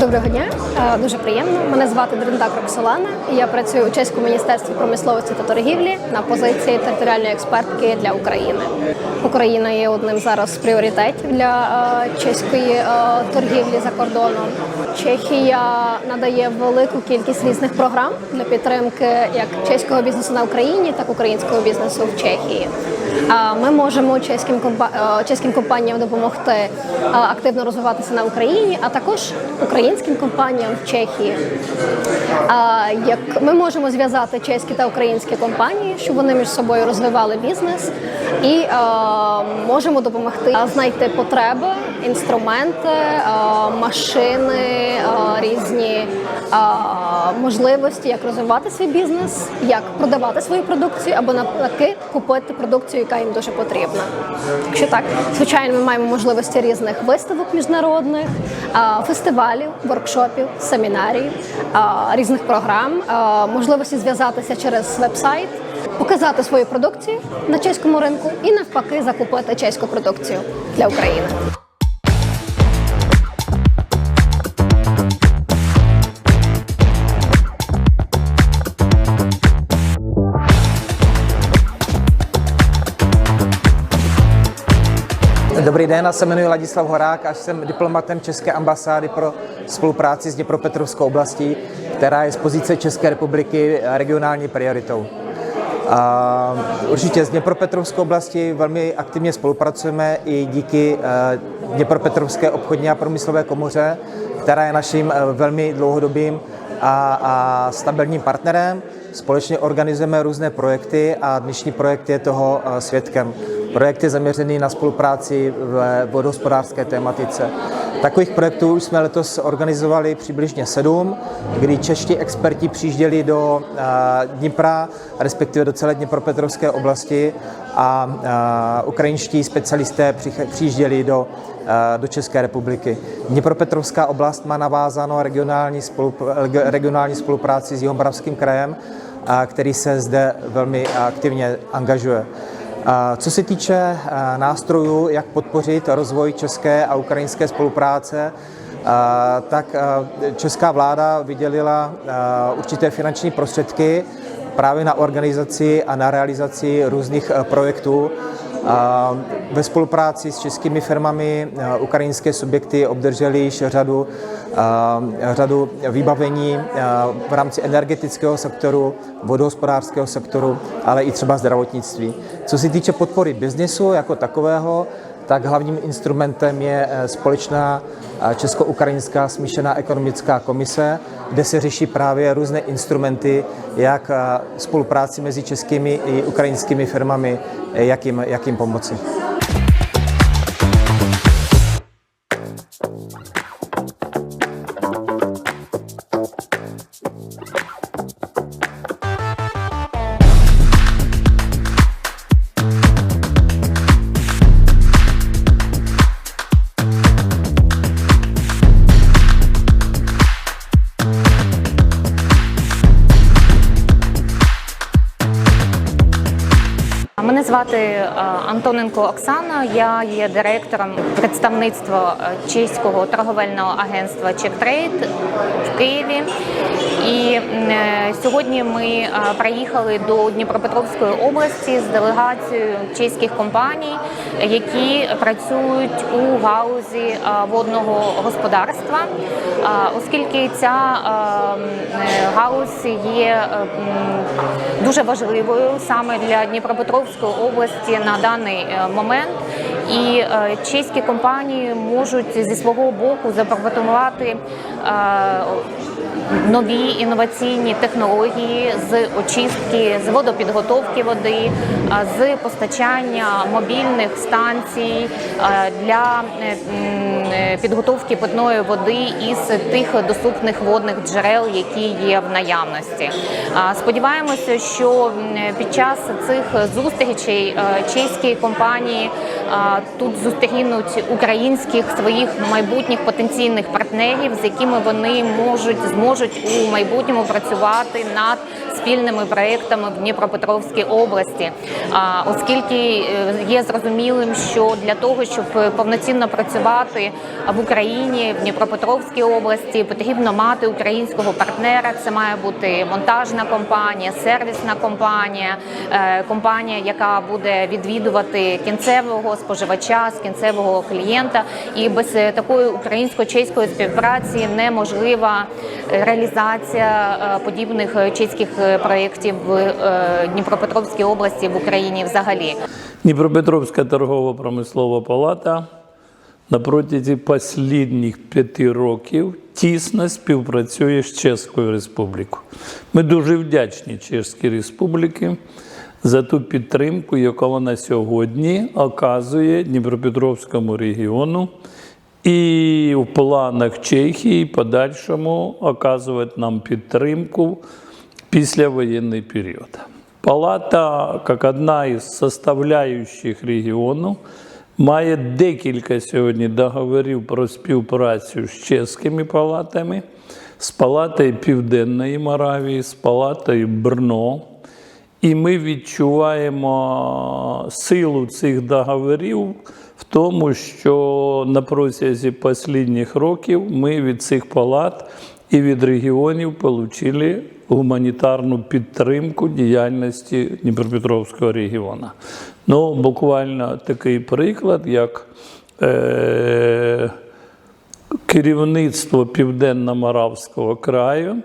Доброго дня, Е, дуже приємно. Мене звати Дрендак Роксолана. Я працюю у чеському міністерстві промисловості та торгівлі на позиції територіальної експертки для України. Україна є одним зараз з пріоритетів для е, чеської е, торгівлі за кордоном. Чехія надає велику кількість різних програм для підтримки як чеського бізнесу на Україні, так і українського бізнесу в Чехії. Ми можемо чеським чеським компаніям допомогти активно розвиватися на Україні, а також українським компаніям в Чехії. Як ми можемо зв'язати чеські та українські компанії, щоб вони між собою розвивали бізнес, і можемо допомогти знайти потреби, інструменти, машини, різні можливості, як розвивати свій бізнес, як продавати свою продукцію або навпаки купити продукцію, яка їм дуже потрібна. Якщо так, звичайно, ми маємо можливості різних виставок міжнародних, фестивалів, воркшопів, семінарів, різних програм, можливості зв'язатися через веб-сайт, показати свою продукцію на чеському ринку і навпаки закупити чеську продукцію для України. Dobrý den, já se jmenuji Ladislav Horák a jsem diplomatem České ambasády pro spolupráci s Dněpropetrovskou oblastí, která je z pozice České republiky regionální prioritou. A určitě s Dněpropetrovskou oblastí velmi aktivně spolupracujeme i díky eh, Dněpropetrovské obchodní a průmyslové komoře, která je naším eh, velmi dlouhodobým a, a stabilním partnerem. Společně organizujeme různé projekty a dnešní projekt je toho eh, svědkem. Projekt je zaměřený na spolupráci v vodohospodářské tématice. Takových projektů už jsme letos organizovali přibližně sedm, kdy čeští experti přijížděli do eh, Dnipra, respektive do celé Dněpropetrovské oblasti a eh, ukrajinští specialisté přijížděli do, do České republiky. Dněpropetrovská oblast má navázáno regionální, spolup- regionální spolupráci s Jihomoravským krajem, a který se zde velmi aktivně angažuje. A Co se týče nástrojů, jak podpořit rozvoj české a ukrajinské spolupráce, tak česká vláda vydělila určité finanční prostředky právě na organizaci a na realizaci různých a, projektů. Ve spolupráci s českými firmami a, ukrajinské subjekty obdržely již řadu, a, řadu vybavení v rámci energetického sektoru, vodohospodářského sektoru, ale i třeba zdravotnictví. Co se týče podpory biznesu jako takového, tak hlavním instrumentem je eh, společná eh, česko-ukrajinská smíšená ekonomická komise, kde se řeší právě různé instrumenty, jak eh, spolupráci mezi českými i ukrajinskými firmami, jak jim, jak jim pomoci. Мене звати е, Антоненко Оксана. Я є директором представництва е, чеського торговельного агентства Чектрейд в Києві. І е, сьогодні ми приїхали до Дніпропетровської області з делегацією чеських компаній, які працюють у гаузі е, водного господарства, оскільки ця галузь є дуже важливою саме для Дніпропетровської області на даний е, момент. І е, чеські компанії можуть зі свого боку запропонувати е, нові інноваційні технології з очистки, з водопідготовки води, з постачання мобільних станцій для е, е, підготовки питної води із тих доступних водних джерел, які є в наявності. Сподіваємося, що під час цих зустрічей е, чеські компанії тут зустрінуть українських своїх майбутніх потенційних партнерів, з якими вони можуть зможуть у майбутньому працювати над спільними проектами в Дніпропетровській області, оскільки е, є зрозумілим, що для того, щоб повноцінно працювати в Україні, в Дніпропетровській області, потрібно мати українського партнера. Це має бути монтажна компанія, сервісна компанія, е, компанія, яка буде відвідувати кінцевого споживача з кінцевого клієнта. І без е, такої українсько-чеської співпраці неможлива реалізація подібних чеських проєктів в е, Дніпропетровській області в Україні взагалі. Дніпропетровська торгово-промислова палата на протязі останніх п'яти років тісно співпрацює з Чеською Республікою. Ми дуже вдячні Чеській Республіці за ту підтримку, яку вона сьогодні оказує Дніпропетровському регіону. І в планах Чехії подальшому оказувати нам підтримку післявоєнний період. Палата, як одна із составляючих регіону, має декілька сьогодні договорів про співпрацю з чеськими палатами, з палатою Південної Моравії, з палатою Брно. І ми відчуваємо силу цих договорів в тому, що на протязі останніх років ми від цих палат і від регіонів отримали гуманітарну підтримку діяльності Дніпропетровського регіону. Ну, буквально такий приклад, як е- керівництво Південно-Моравського краю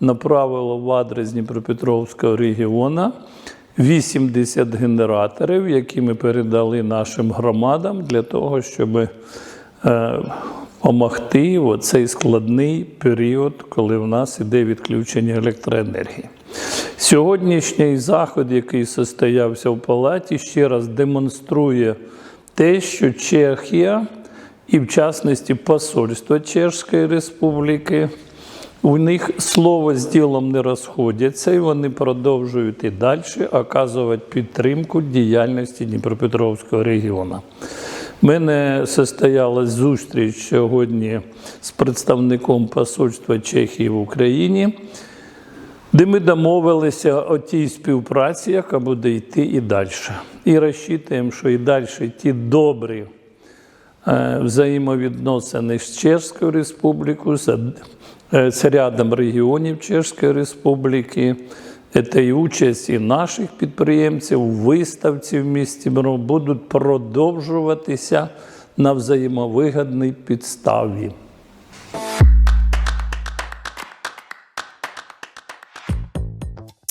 направило в адрес Дніпропетровського регіону 80 генераторів, які ми передали нашим громадам для того, щоб допомогти в цей складний період, коли в нас іде відключення електроенергії. Сьогоднішній заход, який состоявся в палаті, ще раз демонструє те, що Чехія і в частності посольство Чешської Республіки. У них слово з ділом не розходяться, і вони продовжують і далі оказувати підтримку діяльності Дніпропетровського регіону. Мене состоялась зустріч сьогодні з представником посольства Чехії в Україні, де ми домовилися о тій співпраці, яка буде йти і далі. І розчитуємо, що і далі ті добрі е, взаємовідносини з Чеською Республікою, з, е, рядом регіонів Чеської Республіки. Це і участь і наших підприємців виставці в місті будуть продовжуватися на взаємовигідній підставі.